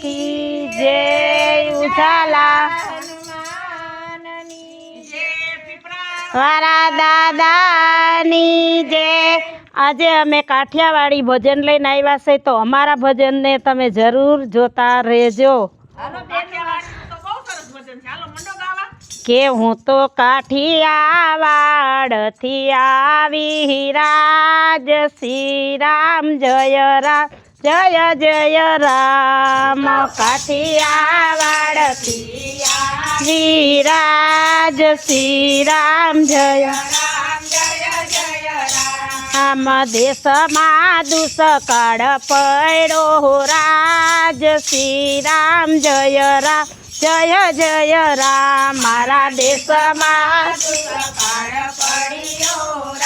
કી જય ઉજાલા વારા દાદાની જય. આજે અમે કાઠિયાવાડી ભજન લઈને આવ્યા છે તો અમારા ભજનને તમે જરૂર જોતા રહેજો. કે હું તો કાઠિયાવાડથી આવી રાજ શ્રી રામ જય રામ. જય જય રામ. કાઠિયાવાડ રાજ શ્રી રામ જય. આમ દેશમાં દુષ્કાળ પડ્યો રાજ શ્રી રામ જય રામ. જય જય રામ. મારા દેશમાં દુષ્કાળ પડ્યો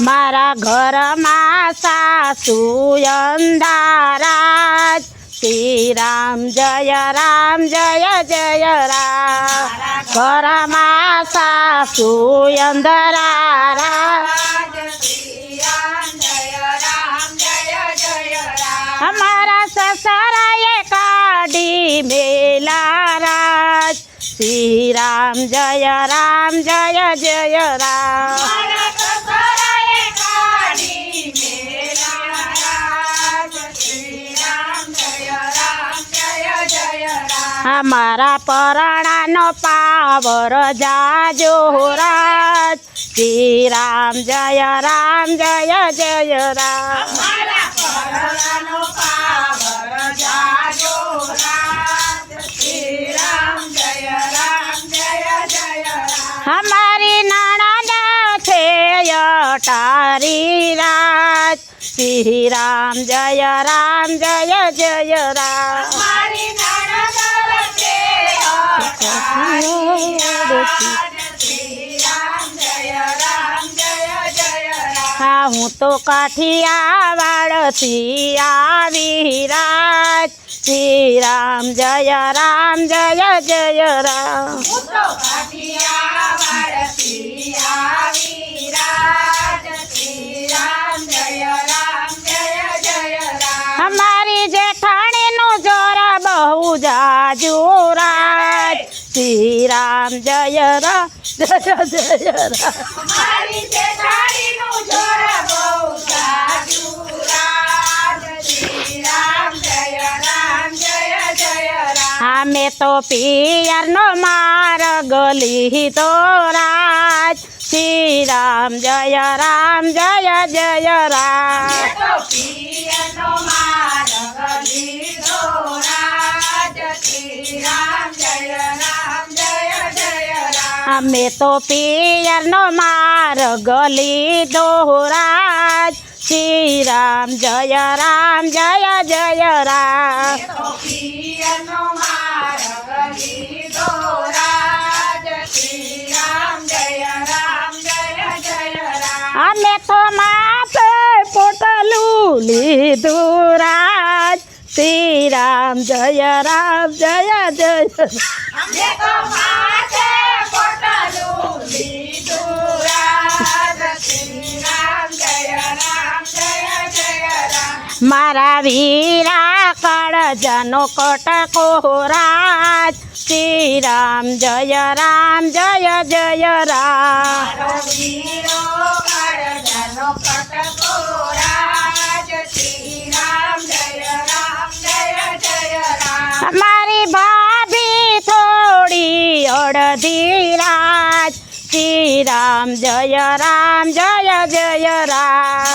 મારા ઘરમાં સાસુ અંધારાજ. શ્રી રામ જય રામ જય જય રામ. ઘરમાં સાસુ અંધારા અમારા સસરાએ કાઢી મેલા રાજ. શ્રી રામ જય રામ જય જય રામ. અમારા પરાણાનો પાવર જાજો રાજ શ્રી રામ જય રામ જય જય રામ. અમારી નાણા છે અટારી રાજ. શ્રી રામ જય રામ જય જય રામ. હા હું તો કાઠિયાવાડથી આવી રાજ. શ્રી રામ જય રામ જય જય રામ. અમારી રામ જય રામ જય જય રામ. અમે તો પિયરનો ગલી તો રાજ. શ્રી રામ જય રામ જય જય રામ. અમે તો પિયરનો માર ગલી રાજ શ્રી રામ જય રામ. જય જય રામ. અમે તો માથે પોટલું લીધું રાજ શ્રી રામ જય રામ. જય જય રામ. મારા વીરા કાળજાનો કટકો રાજ શ્રી રામ જય રામ જય જય રામ મારી ભાભી થોડી અડધી રાજ શ્રી રામ જય રામ જય જય રામ.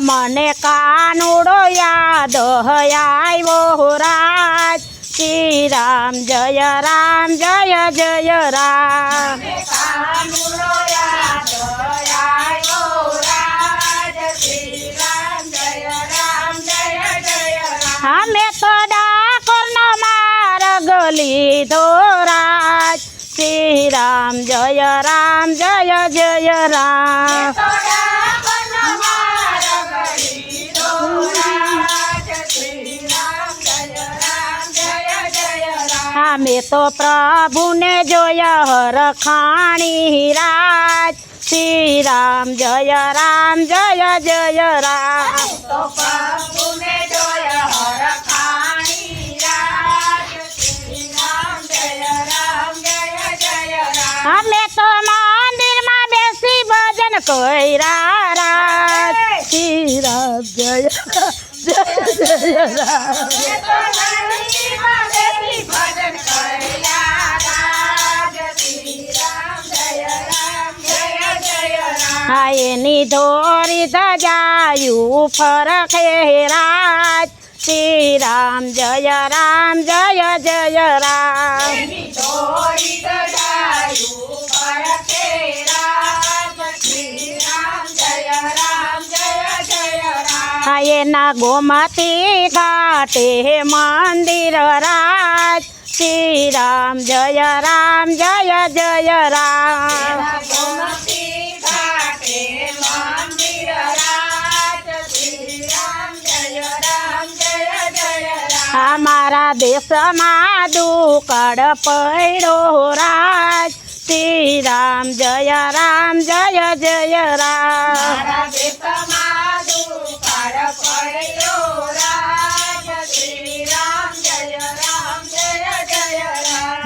મને કાનુડો યાદ આવ્યો રાજ. શ્રી રામ જય રામ જય જય રામ. અમે તો ડાકોરનો માર્ગ લીધો રાજ. શ્રી રામ જય રામ. જય જય રામ. અમે તો પ્રભુને જોયા હરખાણી રાજ. શ્રી રામ જય રામ જય જય રામ. કોઈરા રાજ રામ જય જય હા એની ધોરી ધજાયું ફરખે રાજ શ્રી રામ જય રામ જય જય રામ એના ગોમતી ઘાટે મંદિર રાજ. શ્રી રામ જય રામ જય જય રામ. અમારા દેશમાં દુકડ પડ્યો રાજ. શ્રી રામ જય રામ જય જય રામ.